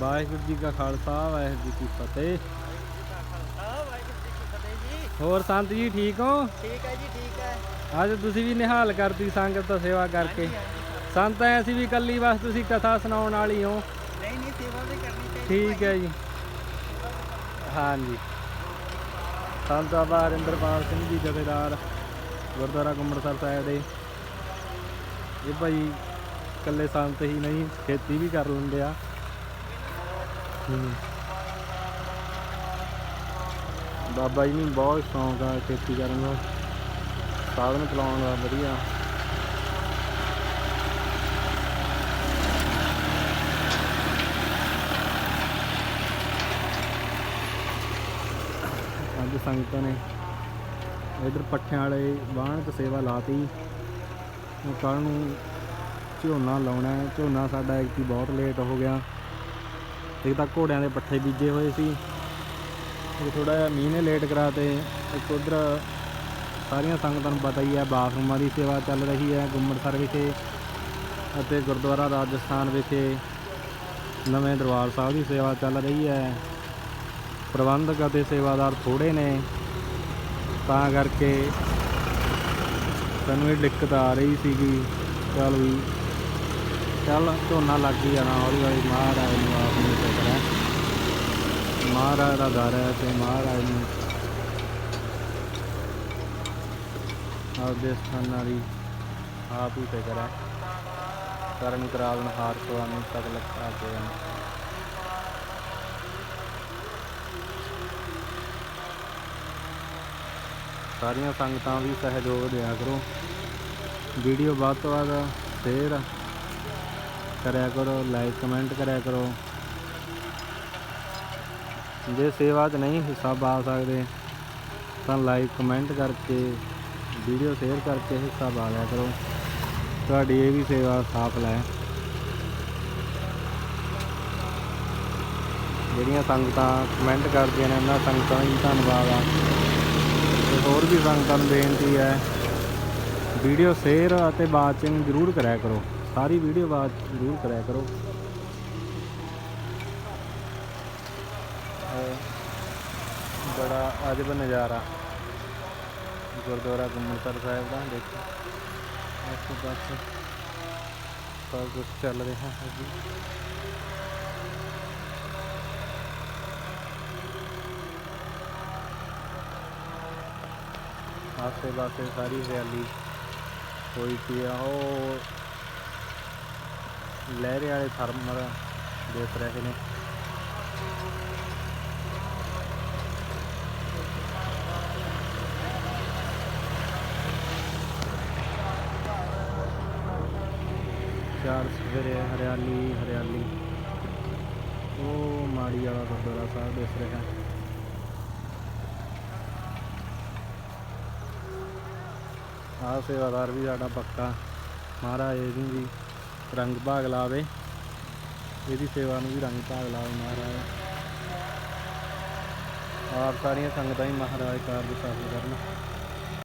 ਵਾਹਿਗੁਰੂ ਜੀ ਕਾ ਖਾਲਸਾ ਵਾਹਿਗੁਰੂ ਜੀ ਕੀ ਫਤਿਹ। ਹੋਰ ਸੰਤ ਜੀ ਠੀਕ ਹੋ? ਠੀਕ ਹੈ ਜੀ ਠੀਕ ਹੈ। ਅੱਜ ਤੁਸੀਂ ਵੀ ਨਿਹਾਲ ਕਰਤੀ ਸੰਗਤ ਦਾ ਸੇਵਾ ਕਰਕੇ। ਸੰਤ ਐ ਅਸੀਂ ਵੀ ਕੱਲੀ ਬਸ ਤੁਸੀਂ ਕਥਾ ਸੁਣਾਉਣ ਵਾਲੀ ਹੋ। ਨਹੀਂ ਨਹੀਂ ਸੇਵਾ ਵੀ ਕਰਨੀ ਚਾਹੀਦੀ ਠੀਕ ਹੈ ਜੀ। ਹਾਂਜੀ। ਸੰਤ ਬਾਬਾ ਰਿੰਦਰਪਾਲ ਸਿੰਘ ਜੀ ਜਥੇਦਾਰ ਗੁਰਦੁਆਰਾ ਗੁੰਮੜਸਰ ਸਾਹਿਬ ਦੇ। ਇਹ ਭਾਈ ਇਕੱਲੇ ਸੰਤ ਹੀ ਨਹੀਂ ਖੇਤੀ ਵੀ ਕਰ ਲੈਂਦੇ ਆ। ਬਾਬਾ ਜੀ ਨੂੰ ਬਹੁਤ ਸ਼ੌਂਕ ਆ ਖੇਤੀ ਕਰਨ ਦਾ ਸਾਧਨ ਚਲਾਉਣ ਦਾ, ਵਧੀਆ। ਅੱਜ ਸੰਗਤਾਂ ਨੇ ਇਧਰ ਪੱਠਿਆਂ ਵਾਲੇ ਬਾਣ ਤੇ ਸੇਵਾ ਲਾਤੀ। ਉਹ ਕੱਲ ਨੂੰ ਝੋਨਾ ਲਾਉਣਾ ਝੋਨਾ ਸਾਡਾ ਇੱਕ ਬਹੁਤ ਲੇਟ ਹੋ ਗਿਆ। ਇੱਕ ਤਾਂ ਘੋੜਿਆਂ ਦੇ ਪੱਠੇ ਬੀਜੇ ਹੋਏ ਸੀ। ਇਹ ਥੋੜਾ ਜਿਹਾ ਮੀਂਹ ਨੇ ਲੇਟ ਕਰਾਤੇ ਇੱਕ ਉਧਰ ਸਾਰੀਆਂ ਸੰਗਤਾਂ ਨੂੰ ਪਤਾ ਹੀ ਹੈ, ਬਾਥਰੂਮਾਂ ਦੀ ਸੇਵਾ ਚੱਲ ਰਹੀ ਹੈ ਗੁੰਮੜਸਰ ਵਿਖੇ ਅਤੇ ਗੁਰਦੁਆਰਾ ਰਾਜਸਥਾਨ ਵਿਖੇ ਨਵੇਂ ਦਰਬਾਰ ਸਾਹਿਬ ਦੀ ਸੇਵਾ ਚੱਲ ਰਹੀ ਹੈ। ਪ੍ਰਬੰਧਕ ਅਤੇ ਸੇਵਾਦਾਰ ਥੋੜੇ ਨੇ, ਤਾਂ ਕਰਕੇ ਸਾਨੂੰ ਇਹ ਦਿੱਕਤ ਆ ਰਹੀ ਸੀਗੀ। ਚੱਲ ਵੀ ਚੱਲ ਝੋਨਾ ਲੱਗ ਹੀ ਜਾਣਾ, ਹੌਲੀ ਹੌਲੀ ਮਹਾਰਾਜ ਨੂੰ ਆਪ ਨੂੰ ਫਿਕਰ ਹੈ। ਮਹਾਰਾਜ ਦਾ ਦਰ ਹੈ ਤੇ ਮਹਾਰਾਜ ਨੂੰ ਆਪਦੇ ਸਥਾਨਾਂ ਦੀ ਆਪ ਹੀ ਫਿਕਰ ਹੈ। ਕਰਨ ਕਰਾਵਨ ਹਾਰ ਸੁਆਮੀ ਸਗਲ ਖਾਤੇ ਹਨ ਸਾਰੀਆਂ ਸੰਗਤਾਂ ਵੀ ਸਹਿਯੋਗ ਦਿਆ ਕਰੋ। ਵੀਡੀਓ ਵੱਧ ਤੋਂ ਵੱਧ ਸ਼ੇਅਰ ਕਰਿਆ ਕਰੋ ਲਾਈਕ ਕਮੈਂਟ ਕਰਿਆ ਕਰੋ। ਜੇ ਸੇਵਾ 'ਚ ਨਹੀਂ ਹਿੱਸਾ ਪਾ ਸਕਦੇ, ਤਾਂ ਲਾਈਕ ਕਮੈਂਟ ਕਰਕੇ ਵੀਡੀਓ ਸ਼ੇਅਰ ਕਰਕੇ ਹਿੱਸਾ ਪਾ ਲਿਆ ਕਰੋ। ਤੁਹਾਡੀ ਇਹ ਵੀ ਸੇਵਾ ਸਫਲ ਹੈ ਜਿਹੜੀਆਂ ਸੰਗਤਾਂ ਕਮੈਂਟ ਕਰਦੀਆਂ ਨੇ, ਉਹਨਾਂ ਸੰਗਤਾਂ ਦਾ ਧੰਨਵਾਦ ਆ। ਤੇ ਹੋਰ ਵੀ ਸੰਗਤਾਂ ਨੂੰ ਬੇਨਤੀ ਹੈ ਵੀਡੀਓ ਸ਼ੇਅਰ ਅਤੇ ਵਾਚਿੰਗ ਜ਼ਰੂਰ ਕਰਿਆ ਕਰੋ। ਸਾਰੀ ਵੀਡੀਓ ਵਾਚ ਜ਼ਰੂਰ ਕਰਿਆ ਕਰੋ ਅਹ ਬੜਾ ਅਜਬ ਨਜ਼ਾਰਾ ਗੁਰਦੁਆਰਾ ਗੁੰਮਣਸਰ ਸਾਹਿਬ ਦਾ ਦੇਖੋ ਆਸੇ ਪਾਸੇ ਸਭ ਕੁਝ ਚੱਲ ਰਿਹਾ ਹੈ ਜੀ ਆਸੇ ਪਾਸੇ ਸਾਰੀ ਹਰਿਆਲੀ ਹੋਈ ਪਈ ਆ ਉਹ ਲਹਿਰੇ ਵਾਲੇ ਥਰਮਲ ਦੇਖ ਰਹੇ ਨੇ। ਚਾਰ ਸਵੇਰੇ ਹਰਿਆਲੀ ਹਰਿਆਲੀ। ਉਹ ਮਾੜੀ ਵਾਲਾ ਗੁਰਦੁਆਰਾ ਸਾਹਿਬ ਦਿਸ ਰਿਹਾ ਆਹ ਸੇਵਾਦਾਰ ਵੀ ਸਾਡਾ ਪੱਕਾ। ਮਹਾਰਾਜ ਇਹਨੂੰ ਵੀ ਰੰਗ ਭਾਗ ਲਾਵੇ। ਇਹਦੀ ਸੇਵਾ ਨੂੰ ਵੀ ਰੰਗ ਭਾਗ ਲਾਵੇ ਮਹਾਰਾਜ। ਆਪ ਸਾਰੀਆਂ ਸੰਗਤਾਂ ਹੀ ਮਹਾਰਾਜ ਕਾਰਜ ਸਾਫ਼ ਕਰਨ।